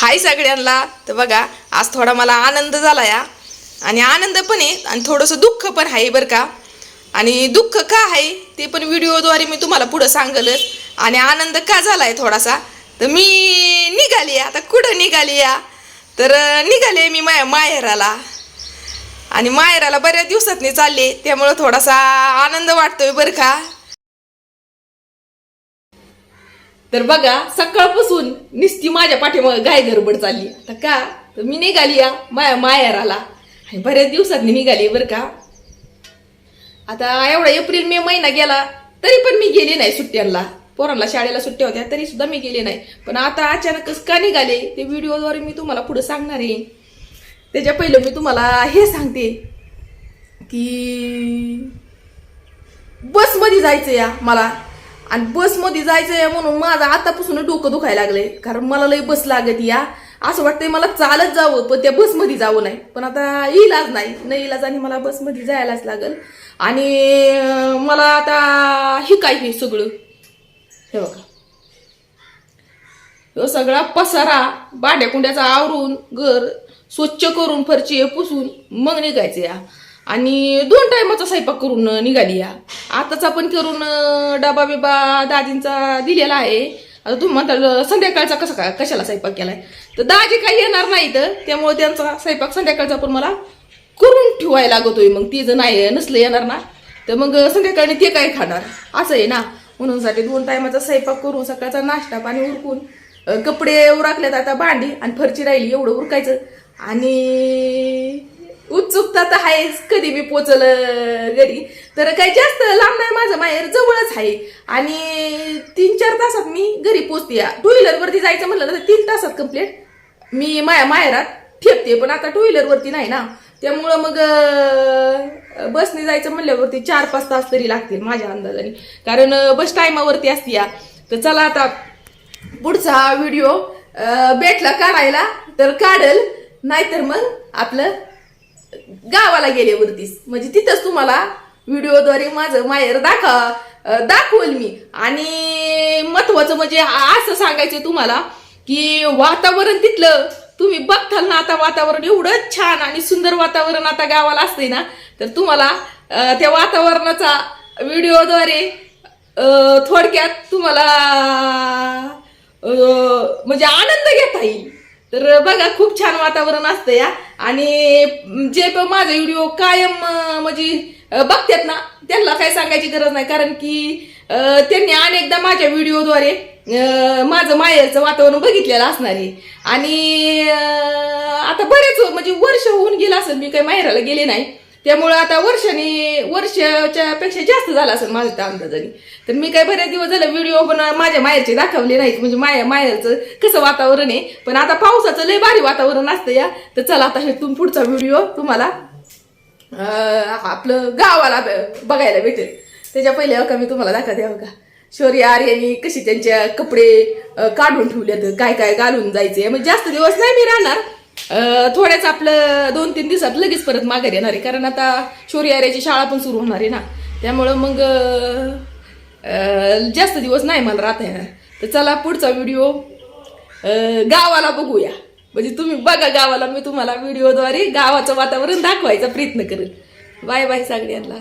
हाय सगळ्यांना. तर बघा आज थोडा मला आनंद झाला या आणि आनंद पण आहे आणि थोडंसं दुःख पण आहे बरं का. आणि दुःख का आहे ते पण व्हिडिओद्वारे मी तुम्हाला पुढं सांगलच आणि आनंद का झाला आहे थोडासा. तर मी निघाली आता कुठं निघाली या तर निघाले मी माया माहेराला. आणि माहेराला बऱ्याच दिवसातनी चालले त्यामुळं थोडासा आनंद वाटतोय बरं का. तर बघा सकाळपासून निस्ती माझ्या पाठीमागे गाय गडबड चालली. आता का? तर मी निघाली या माया माहेराला आणि बऱ्याच दिवसांनी निघाली बरं का? आता एवढा एप्रिल मे महिना गेला तरी पण मी गेली नाही सुट्ट्यांना. पोरांना शाळेला सुट्ट्या होत्या तरी सुद्धा मी गेले नाही. पण आता अचानकच का निघाले? ते व्हिडिओद्वारे मी तुम्हाला पुढे सांगणार आहे. त्याच्या पहिलं मी तुम्हाला हे सांगते की बसमध्ये जायचं या मला. आणि बसमध्ये जायचंय म्हणून माझं आतापासून डोकं दुखायला लागलंय. कारण मला लई बस लागत या. असं वाटतंय मला चालत जावं पण त्या बसमध्ये जावं नाही. पण आता इलाज नाही. न आणि मला बसमध्ये जायलाच लागल. आणि मला आता हे काय हे सगळं? हे बघा. तो सगळा पसारा भांड्या कुंड्याचा आवरून घर स्वच्छ करून फरची पुसून मग निघायचं या. आणि दोन टायमाचा स्वयंपाक करून निघाली या. आताचा पण करून डबा बिबा दाजींचा दिलेला आहे. आता तुम्ही म्हणता संध्याकाळचा कसा काय कशाला स्वयंपाक केलाय? तर दाजी काही येणार नाही तर त्यामुळे त्यांचा स्वयंपाक संध्याकाळचा पण मला करून ठेवायला लागतोय. मग ती जर नाही नसलं येणार ना तर मग संध्याकाळी ते काय खाणार? असं आहे ना. म्हणून साठी दोन टायमाचा स्वयंपाक करून सकाळचा नाश्ता पाणी उरकून कपडे उरकल्यात आता भांडी आणि फरची राहिली. एवढं उरकायचं. आणि उत्सुकता तर आहेच. कधी मी पोचल घरी. तर काही जास्त लांब नाही माझं माहेर जवळच आहे. आणि तीन चार तासात मी घरी पोचते. टू व्हीलरवरती जायचं म्हणलं तर तीन तासात कंप्लीट मी माया माहेरात ठेपते पण आता टू व्हीलरवरती नाही ना. त्यामुळं मग बसने जायचं म्हणल्यावरती चार पाच तास तरी लागतील माझ्या अंदाजाने. कारण बस टायमावरती असते या. तर चला आता पुढचा व्हिडिओ भेटला काढायला. तर काढल नाहीतर मग आपलं गावाला गेले वरतीस. म्हणजे तिथंच तुम्हाला व्हिडिओद्वारे माझं माहेर दाखवा दाखवेल दाखवल मी. आणि महत्वाचं म्हणजे असं सांगायचं तुम्हाला की वातावरण तिथलं तुम्ही बघताल ना आता वातावरण एवढं छान आणि सुंदर वातावरण आता गावाला असते ना तर तुम्हाला त्या वातावरणाचा व्हिडिओद्वारे थोडक्यात तुम्हाला म्हणजे आनंद घेता येईल. तर बघा खूप छान वातावरण असतं या. आणि जे पण माझा व्हिडिओ कायम म्हणजे बघतात ना त्यांना काही सांगायची गरज नाही. कारण की त्यांनी अनेकदा माझ्या व्हिडिओद्वारे माझं माहेरचं वातावरण बघितलेलं असणार. आहे आणि आता बरेच म्हणजे वर्ष होऊन गेलं असेल मी काही माहेराला गेले नाही. त्यामुळं आता वर्षाने वर्षाच्या पेक्षा जास्त झाला असेल माझ्या त्या अंदाजाने. तर मी काय बऱ्याच दिवस झालं व्हिडिओ पण माझ्या माहेरचे दाखवले नाहीत. म्हणजे माया माहेरचं कसं वातावरण आहे. पण आता पावसाचं लय भारी वातावरण असतं या. तर चला आता हे तुम पुढचा व्हिडिओ तुम्हाला आपलं गावाला बघायला भेटेल. त्याच्या पहिले का मी तुम्हाला दाखवते हो का. शौर्य आर्यानी कशी त्यांच्या कपडे काढून ठेवलेत काय काय घालून जायचे म्हणजे जास्त दिवस नाही मी राहणार. थोड्याच आपलं दोन तीन दिवसात लगेच परत माघार येणार आहे. कारण आता शौर्य शाळा पण सुरू होणार आहे ना. त्यामुळं मग जास्त दिवस नाही मला राहता येणार. तर चला पुढचा व्हिडिओ गावाला बघूया. म्हणजे तुम्ही बघा गावाला मी तुम्हाला व्हिडिओद्वारे गावाचं वातावरण दाखवायचा प्रयत्न करेन बाय बाय सगळ्यांना.